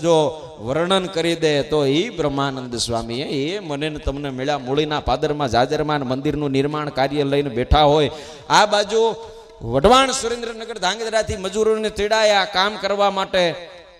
જો વર્ણન કરી દે તો એ બ્રહ્માનંદ સ્વામી એ મને તમને મળ્યા મૂળીના પાદરમાં જાજરમાન મંદિરનું નિર્માણ કાર્ય લઈને બેઠા હોય. આ બાજુ વઢવાણ સુરેન્દ્રનગર ધાંગધ્રાથી મજૂરોને તેડાયા કામ કરવા માટે,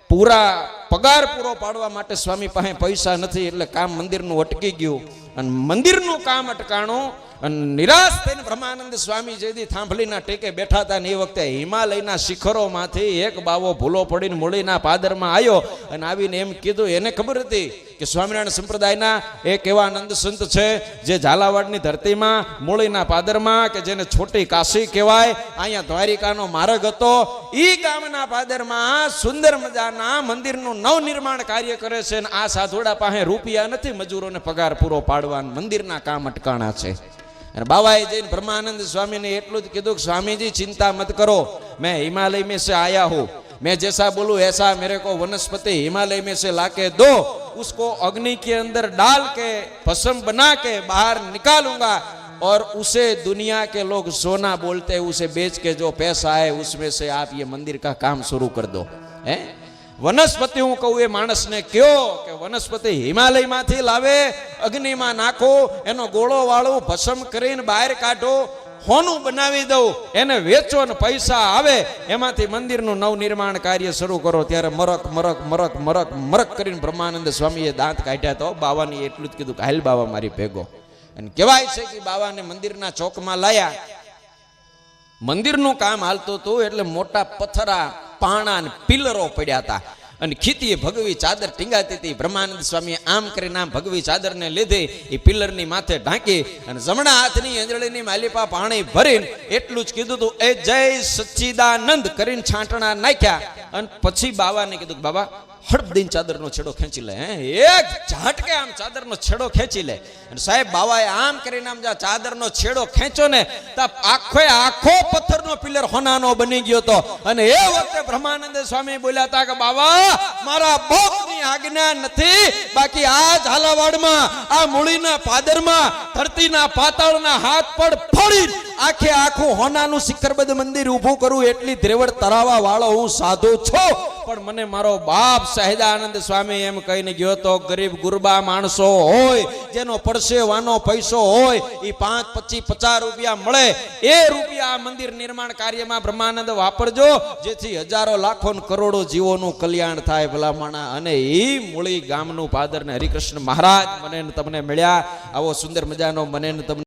પૂરા પગાર પૂરો પાડવા માટે સ્વામી પાસે પૈસા નથી એટલે કામ મંદિરનું અટકી ગયું. અને મંદિરનું કામ અટકાણું અને નિરાશ થઈને બ્રહ્માનંદ સ્વામી જેથી થાંભલીના ટેકે બેઠા હતા ને એ વખતે હિમાલયના શિખરોમાંથી એક બાવો ભૂલો પડીને મૂળીના પાદરમાં આવ્યો અને આવીને એમ કીધું, એને ખબર હતી કે સ્વામિનારાયણ સંપ્રદાયના એક એવા આનંદ સંત છે જે ઝાલાવાડની ધરતીમાં, મૂળીના પાદરમાં કે જેને છોટી કાશી કહેવાય, અહીંયા દ્વારિકાનો માર્ગ હતો. એ ગામના પાદરમાં સુંદર મજાના મંદિરનું નવનિર્માણ કાર્ય કરે છે અને આ સાધુડા પાસે રૂપિયા નથી મજૂરોને પગાર પૂરો પાડવા મંદિરના કામ અટકાણા છે. અને બાબાએ જઈને બ્રહ્માનંદ સ્વામીને એટલું જ કીધું કે સ્વામીજી ચિંતા મત કરો मैं हिमालय में से आया हूँ मैं जैसा बोलूं ऐसा मेरे को वनस्पति हिमालय में से लाके दो उसको अग्नि के अंदर डाल के भस्म बना के बाहर निकालूंगा और उसे दुनिया के लोग सोना बोलते हैं उसे बेच के जो पैसा है उसमें से आप ये मंदिर का काम शुरू कर दो हैं વનસ્પતિ હું કહું એ માણસને કયો કે વનસ્પતિ હિમાલયમાંથી લાવે, અગ્નિમાં નાખો, એનો ગોળો વાળું ભસમ કરીને બહાર કાઢો, હોનું બનાવી દઉં, એને વેચો ને પૈસા આવે, એમાંથી મંદિરનું નવનિર્માણ કાર્ય શરૂ કરો, ત્યારે મરક મરક મરક મરક મરક કરીને બ્રહ્માનંદ સ્વામીએ દાંત કાઢ્યા તો બાવાની એટલું જ કીધું કે, હાલ બાવા મારી ભેગો. અને કહેવાય છે કે બાવાને મંદિરના ચોકમાં લાયા. મંદિરનું કામ હાલતું હતું એટલે મોટા પથ્થરા પાણા પિલરો પડ્યા હતા. અને ખીતીએ ભગવી ચાદર ટીંગાતી હતી. બ્રહ્માનંદ સ્વામીએ આમ કરીને આમ ભગવી ચાદરને લીધી એ પિલરની માથે ઢાંકી અને જમણા હાથની અંજળીની માલિપા પાણી ભરીને એટલું જ કીધું હતું, એ જય સચ્ચિદાનંદ કરીને છાંટણા નાખ્યા. અને પછી બાવાને કીધું કે, બાબા, હળદીન ચાદરનો છેડો ખેંચી લે એક ઝાટકે આમ ચાદરનો છેડો ખેંચી લે. અને સાહેબ, બાવાએ આમ કરીને આમ જા ચાદરનો છેડો ખેંચો ને, તા આખો આખો પથ્થરનો પિલર હોનાનો બની ગયો હતો અને એ વખતે બ્રહ્માનંદ સ્વામી બોલ્યા હતા કે, બાવા, મારા બોકની આજ્ઞા નથી. બાકી આ ઝાલાવાડમાં આ મૂળીના પાદરમાં, ધરતીના પાતાળના હાથ પડ ફોડી આખે આખું હોનાનું શિખરબદ્ધ મંદિર ઊભું કરું, એટલી ધ્રેવડ તરાવા વાળો હું સાધુ છું. પણ મને મારો બાપ સહેદાનંદ સ્વામી એમ કહીને ગયો તો, ગરીબ ગુરબા માણસો હોય, જેનો પરસેવાનો પૈસો હોય એ પાંચ પચીસ પચાસ રૂપિયા મળે. એ રૂપિયા મંદિર નિર્માણ કાર્યમાં બ્રહ્માનંદ વાપરજો, જેથી હજારો લાખો કરોડો જીવોનું કલ્યાણ થાય ભલામણા. અને એ મૂળી ગામનું ફાદર ને હરિકૃષ્ણ મહારાજ મને તમને મળ્યા. આવો સુંદર મજાનો મને તમને